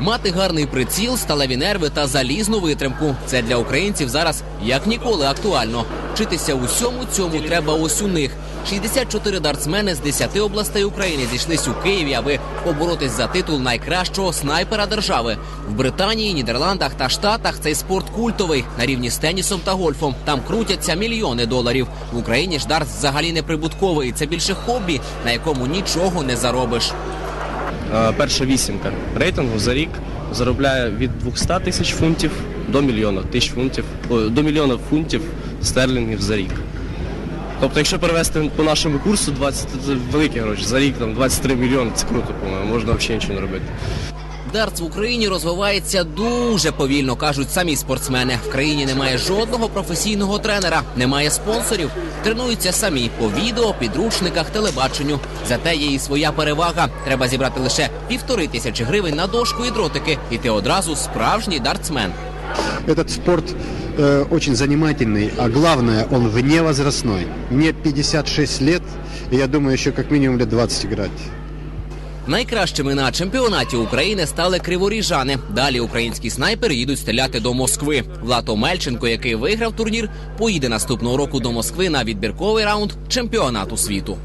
Мати гарний приціл, сталеві нерви та залізну витримку. Це для українців зараз як ніколи актуально. Вчитися усьому цьому треба ось у них. 64 дартсмени з 10 областей України зійшлись у Києві, аби поборотись за титул найкращого снайпера держави. В Британії, Нідерландах та Штатах цей спорт культовий на рівні з тенісом та гольфом. Там крутяться мільйони доларів. В Україні ж дартс взагалі не прибутковий. Це більше хобі, на якому нічого не заробиш. Е, Перша вісімка рейтингу за рік заробляє від 200 тисяч фунтів до мільйона тисяч фунтів, до мільйона фунтів стерлінгів за рік. Тобто, якщо перевести по нашому курсу 20 це великі гроші, за рік там 23 мільйони, це круто, по-моєму, можна взагалі нічого не робити. Дартс в Україні розвивається дуже повільно, кажуть самі спортсмени. В країні немає жодного професійного тренера, немає спонсорів. Тренуються самі по відео, підручниках, телебаченню. Зате є і своя перевага. Треба зібрати лише півтори тисячі гривень на дошку і дротики, і ти одразу справжній дартсмен. Этот спорт э, очень занимательный, а главное, он вне возрастной. Мне 56 лет, и я думаю, еще как минимум лет 20 играть. Найкращими на чемпіонаті України стали криворіжани. Далі українські снайпери їдуть стріляти до Москви. Влад Омельченко, який виграв турнір, поїде наступного року до Москви на відбірковий раунд чемпіонату світу.